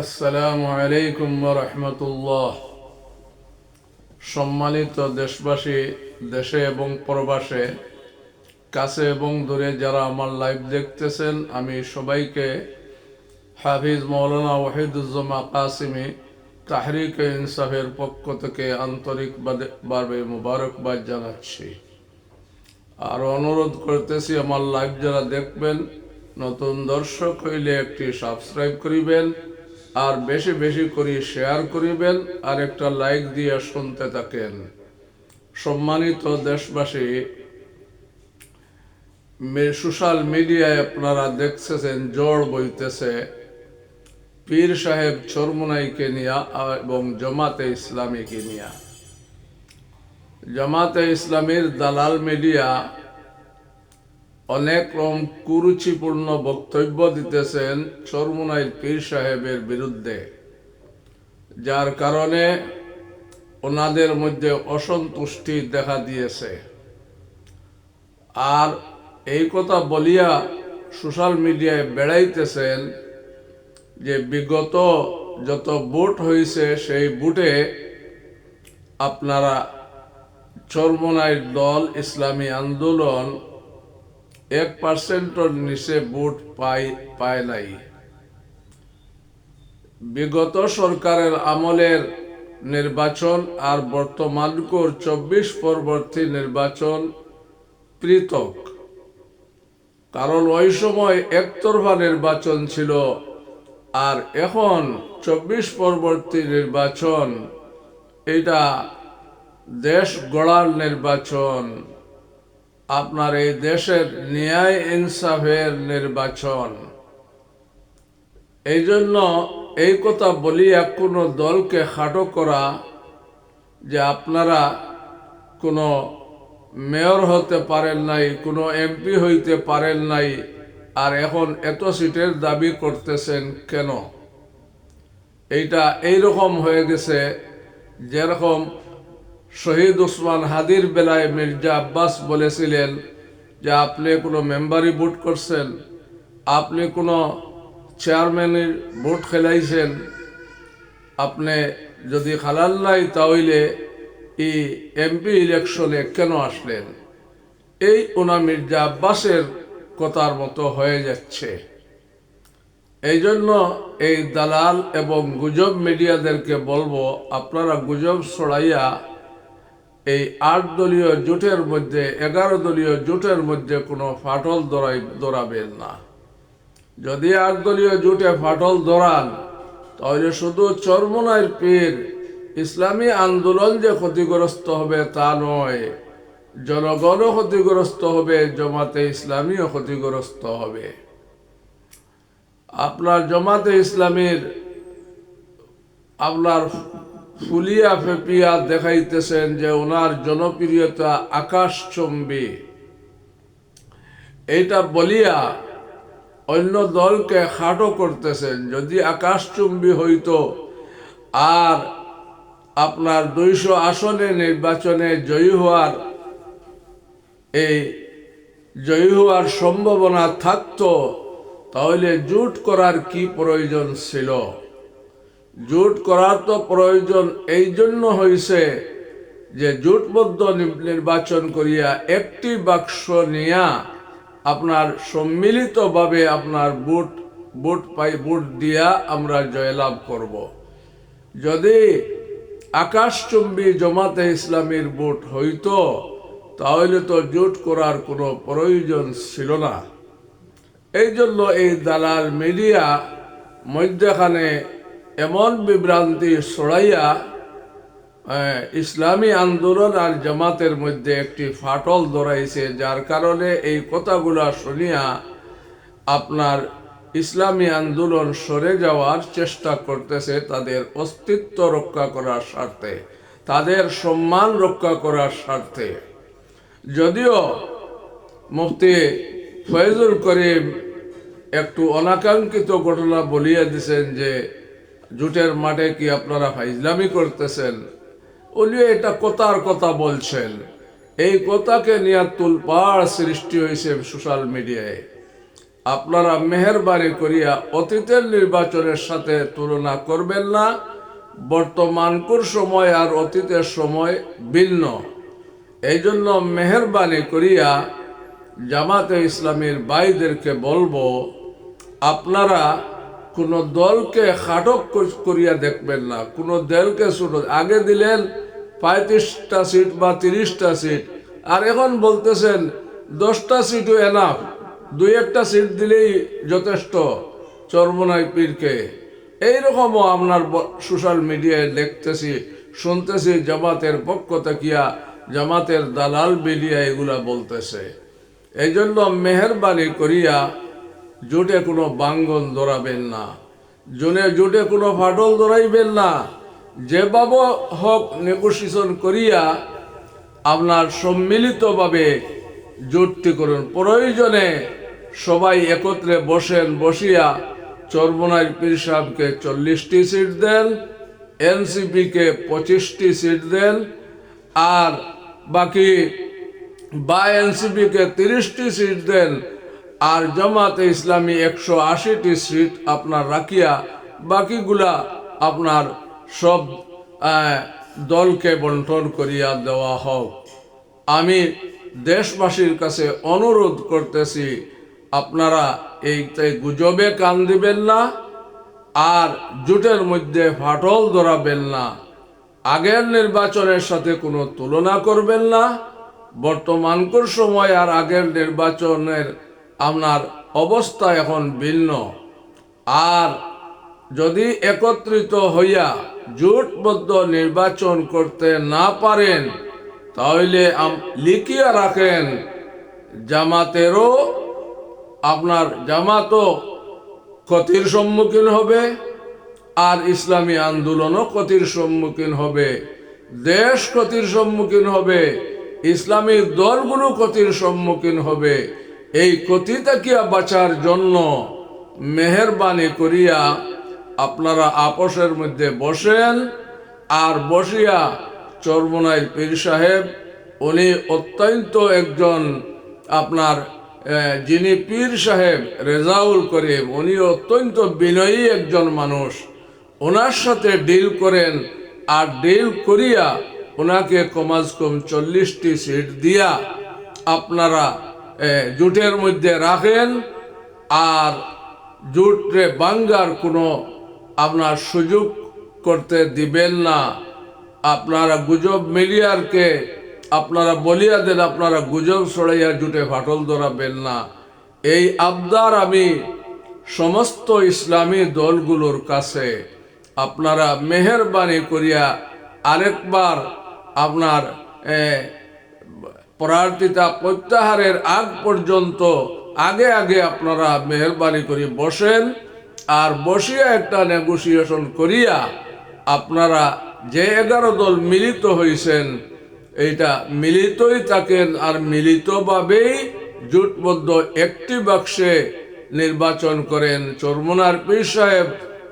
আসসালামু আলাইকুম রহমতুল্লাহ। সম্মানিত দেশবাসী, দেশে এবং প্রবাসে, কাছে এবং দূরে যারা আমার লাইভ দেখতেছেন, আমি সবাইকে হাফিজ মৌলানা ওয়াহিদুজ্জামা কাসিমি তাহরিক ইনসাফের পক্ষ থেকে আন্তরিকভাবে মুবারকবাদ জানাচ্ছি। আর অনুরোধ করতেছি আমার লাইভ যারা দেখবেন, নতুন দর্শক হইলে একটি সাবস্ক্রাইব করিবেন। আর বেশি বেশি করে শেয়ার করিবেন আর একটা লাইক দিয়ে শুনতে থাকেন। সম্মানিত দেশবাসী সোশ্যাল মিডিয়ায় আপনারা দেখতেছেন জড় বইতেছে। পীর সাহেব চরমুনাইকে নিয়া এবং জমাতে ইসলামীকে নিয়া। জামাতে ইসলামীর দালাল মিডিয়া অনেক রকম কুরুচিপূর্ণ বক্তব্য দিতেছেন চরমুনাইল পীর সাহেবের বিরুদ্ধে, যার কারণে ওনাদের মধ্যে অসন্তুষ্টি দেখা দিয়েছে। আর এই কথা বলিয়া সোশ্যাল মিডিয়ায় বেড়াইতেছেন যে বিগত যত বুট হয়েছে সেই বুটে আপনারা চরমনাইর দল, ইসলামী আন্দোলন এক পার্সেন্টর নিচে ভোট পাই পায় নাই। বিগত সরকারের আমলের নির্বাচন আর বর্তমান বর্তমানকর চব্বিশ পরবর্তী নির্বাচন পৃথক। কারণ ওই সময় একতরফা নির্বাচন ছিল আর এখন চব্বিশ পরবর্তী নির্বাচন এটা দেশ গড়ার নির্বাচন আপনার এই দেশের ন্যায় ইনসাফের নির্বাচন। এই জন্য এই কথা বলিয়া কোনো দলকে খাটো করা যে আপনারা কোনো মেয়র হতে পারেন নাই, কোনো এমপি হইতে পারেন নাই, আর এখন এত সিটের দাবি করতেছেন কেন? এইটা এইরকম হয়ে গেছে, যেরকম শহীদ উসমান হাদির বেলায় মির্জা আব্বাস বলেছিলেন যে, আপনি কোনো মেম্বারি ভোট করছেন, আপনি কোনো চেয়ারম্যানের ভোট খেলাইছেন, আপনি যদি খালাল নাই তাহলে এই এমপি ইলেকশনে কেন আসলেন? এই ওনা মির্জা আব্বাসের কথার মতো হয়ে যাচ্ছে। এই জন্য এই দালাল এবং গুজব মিডিয়াদেরকে বলব, আপনারা গুজব ছড়াইয়া এই আট দলীয় জোটের মধ্যে, এগারো দলীয় জোটের মধ্যে কোনো ফাটল দরাই দরাবেন না। যদি আট দলীয় জোটে ফাটল দরান তাহলে শুধু চরমনাইর পীর ইসলামী আন্দোলন যে ক্ষতিগ্রস্ত হবে তা নয়, জনগণও ক্ষতিগ্রস্ত হবে, জমাতে ইসলামীও ক্ষতিগ্রস্ত হবে। আপনার জমাতে ইসলামীর আপনার ফুলিয়া ফেপিয়া দেখাইতেছেন যে ওনার জনপ্রিয়তা আকাশচম্বী। এইটা বলিয়া অন্য দলকে খাটো করতেছেন, যদি আকাশচুম্বী হইতো আর আপনার দুইশো আসনে নির্বাচনে জয়ী হওয়ার এই জয়ী হওয়ার সম্ভাবনা থাকতো, তাহলে জুট করার কি প্রয়োজন ছিল? জোট করার তো প্রয়োজন এই জন্য হয়েছে যে জোটবদ্ধ নির্বাচন করিয়া একটি বাক্স নিয়া আপনার সম্মিলিতভাবে আপনার বুট বুট পাই বুট দিয়া আমরা জয়লাভ করব। যদি আকাশচুম্বী জমাতে ইসলামীর বুট হইত, তাহলে তো জোট করার কোনো প্রয়োজন ছিল না এই জন্য এই দালাল মিডিয়া মধ্যখানে এমন বিভ্রান্তি আহ, ইসলামী আন্দোলন আর জামাতের মধ্যে একটি ফাটল ধরাইছে যার কারণে এই কথাগুলা শুনিয়া আপনার ইসলামী আন্দোলন সরে যাওয়ার চেষ্টা করতেছে তাদের অস্তিত্ব রক্ষা করার স্বার্থে তাদের সম্মান রক্ষা করার স্বার্থে। যদিও মুফতি ফয়জুল করিম একটু অনাকাঙ্ক্ষিত ঘটনা বলিয়া দিছেন যে জুটের মাঠে কি আপনারা ফাইজলামি করতেছেন? উনিও এটা কথার কথা বলছেন। এই কথাকে নিয়ে তুলপাড় সৃষ্টি হয়েছে সোশ্যাল মিডিয়ায়। আপনারা মেহরবানি করিয়া অতীতের নির্বাচনের সাথে তুলনা করবেন না। বর্তমানকুর সময় আর অতীতের সময় ভিন্ন। এই জন্য মেহরবানি করিয়া জামাতে ইসলামীর ভাইদেরকে বলব, আপনারা কোনো দলকে কর- করিয়া দেখবেন না। কোনো দলকে শুনো, আগে দিলেন পঁয়ত্রিশটা সিট বা তিরিশটা সিট। আর এখন বলতেছেন, দশটা সিটও এনাফ। দুই একটা সিট দিলেই যথেষ্ট চরমনাই পীরকে। এইরকমও আপনার সোশ্যাল মিডিয়ায় দেখতেছি, শুনতেছি, জামাতের পক্ষ থাকিয়া জামাতের দালাল বিলিয়া এগুলা বলতেছে। এই জন্য মেহরবানি করিয়া জোটে কোনো বাঙ্গন ধরাবেন না। জোনে জোটে কোনো ফাটল ধরাইবেন না। যেভাবে হোক নেগোসিয়েশন করিয়া আপনার সম্মিলিতভাবে জোটটি করুন। প্রয়োজনে সবাই একত্রে বসেন, বসিয়া চরমনাই পীর সাহেবকে চল্লিশটি সিট দেন, এনসিপিকে পঁচিশটি সিট দেন, আর বাকি বা এনসিপিকে তিরিশটি সিট দেন আর জামাতে ইসলামী একশো আশিটি সিট আপনার রাখিয়া বাকিগুলা আপনার সব দলকে বন্টন করিয়া দেওয়া হোক। আমি দেশবাসীর কাছে অনুরোধ করতেছি, আপনারা এইতে গুজবে কান দিবেন না, আর জুটের মধ্যে ফাটল ধরাবেন না। আগের নির্বাচনের সাথে কোনো তুলনা করবেন না। বর্তমানকার সময় আর আগের নির্বাচনের আপনার অবস্থা এখন ভিন্ন। আর যদি একত্রিত হইয়া জোটবদ্ধ নির্বাচন করতে না পারেন, তাহলে লিখিয়া রাখেন, জামাতেরও আপনার জামাতও ক্ষতির সম্মুখীন হবে আর ইসলামী আন্দোলনও ক্ষতির সম্মুখীন হবে। দেশ ক্ষতির সম্মুখীন হবে, ইসলামী দলগুলো ক্ষতির সম্মুখীন হবে। এই ক্ষতি থেকে বাঁচার জন্য মেহরবানি করিয়া আপনারা আপোষের মধ্যে বসেন আর বসিয়া চরমনাই পীর সাহেব, উনি অত্যন্ত একজন আপনার যিনি পীর সাহেব রেজাউল করিম, উনি অত্যন্ত বিনয়ী একজন মানুষ। ওনার সাথে ডিল করেন আর ডিল করিয়া ওনাকে কমাজ কম চল্লিশটি সিট দিয়া আপনারা জোটের মধ্যে রাখেন আর জোটরে বাঙ্গার কোনো আপনার সুযোগ করতে দিবেন না। আপনারা গুজব মিলিয়ারকে, আপনারা বলিয়া দেন, আপনারা গুজব ছড়াইয়া জুটে ফাটল ধরাবেন না। এই আবদার আমি সমস্ত ইসলামী দলগুলোর কাছে আপনারা মেহরবানি করিয়া আরেকবার আপনার প্রার্থিতা প্রত্যাহারের আগ পর্যন্ত আগে আগে আপনারা মেহরবানি করে বসেন, আর বসিয়া একটা নেগোসিয়েশন করিয়া আপনারা যে এগারো দল মিলিত হয়েছেন এইটা মিলিতই থাকেন, আর মিলিতভাবেই জোটবদ্ধ একটি বাক্সে নির্বাচন করেন। চরমনার পীর সাহেব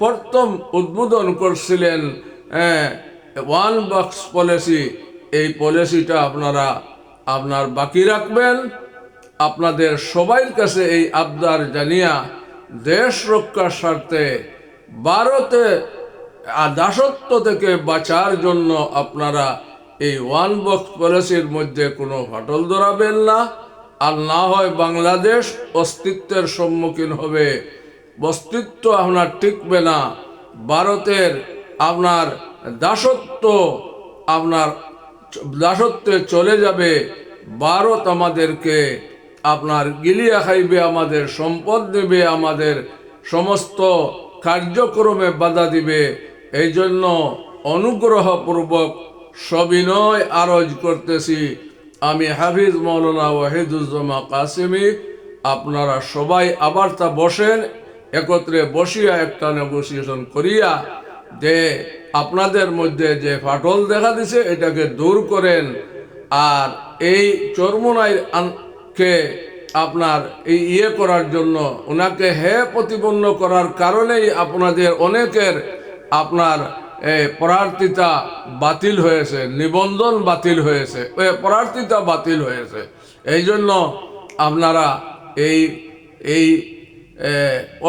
প্রথম উদ্বোধন করছিলেন হ্যাঁ ওয়ান বক্স পলিসি এই পলিসিটা আপনারা আপনার বাকি রাখবেন। আপনাদের সবাই কাছে এই আবদার জানিয়া দেশ রক্ষার স্বার্থে ভারতে দাসত্ব থেকে বাঁচার জন্য আপনারা এই ওয়ান বক্স পলিসির মধ্যে কোনো ফাটল ধরাবেন না। আর না হয় বাংলাদেশ অস্তিত্বের সম্মুখীন হবে। অস্তিত্ব আপনার টিকবে না। ভারতের আপনার দাসত্ব আপনার দাসত্বে চলে যাবে, ভারত আমাদেরকে আপনার গিলিয়া খাইবে, আমাদের সম্পদ দেবে আমাদের সমস্ত কার্যক্রমে বাধা দিবে। এই জন্য অনুগ্রহপূর্বক সবিনয় আরজ করতেছি। আমি হাফিজ মৌলানা ওয়াহিদুজ্জামা কাসিমি, আপনারা সবাই আবার তা বসেন, একত্রে বসিয়া একটা নেগোসিয়েশন করিয়া যে আপনাদের মধ্যে যে ফাটল দেখা দিছে, এটাকে দূর করেন। আর এই চর্মনাই কে আপনার এই ইয়ে করার জন্য ওনাকে হে প্রতিপন্ন করার কারণেই আপনাদের অনেকের আপনার প্রার্থিতা বাতিল হয়েছে, নিবন্ধন বাতিল হয়েছে প্রার্থিতা বাতিল হয়েছে। এই জন্য আপনারা এই এই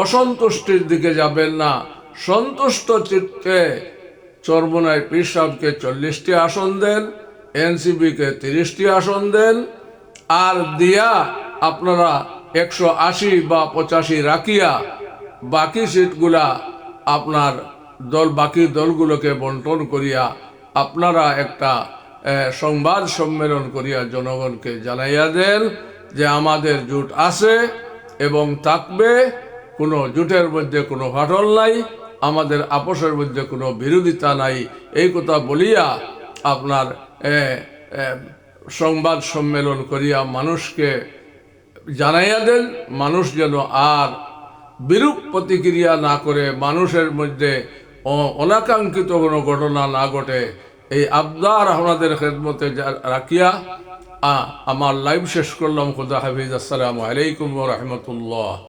অসন্তুষ্টির দিকে যাবেন না। সন্তুষ্ট চিত্তে চর্বনায় পীর সাহেবকে চল্লিশটি আসন দেন এনসিবিকে তিরিশটি আসন দেন, আর দিয়া আপনারা একশো আশি বা পঁচাশি রাখিয়া বাকি সিটগুলা আপনার দল, বাকি দলগুলোকে বন্টন করিয়া আপনারা একটা সংবাদ সম্মেলন করিয়া জনগণকে জানাইয়া দেন যে আমাদের জোট আছে এবং থাকবে, কোনো জোটের মধ্যে কোনো ফাটল নাই। আমাদের আপোষের মধ্যে কোনো বিরোধিতা নাই। এই কথা বলিয়া আপনার সংবাদ সম্মেলন করিয়া মানুষকে জানাইয়া দেন, মানুষ যেন আর বিরূপ প্রতিক্রিয়া না করে মানুষের মধ্যে অনাকাঙ্ক্ষিত কোনো ঘটনা না ঘটে। এই আবদার আপনাদের খেদমতে রাখিয়া আমার লাইভ শেষ করলাম। খুদা হাফিজ। আসসালামু আলাইকুম রহমতুল্লাহ।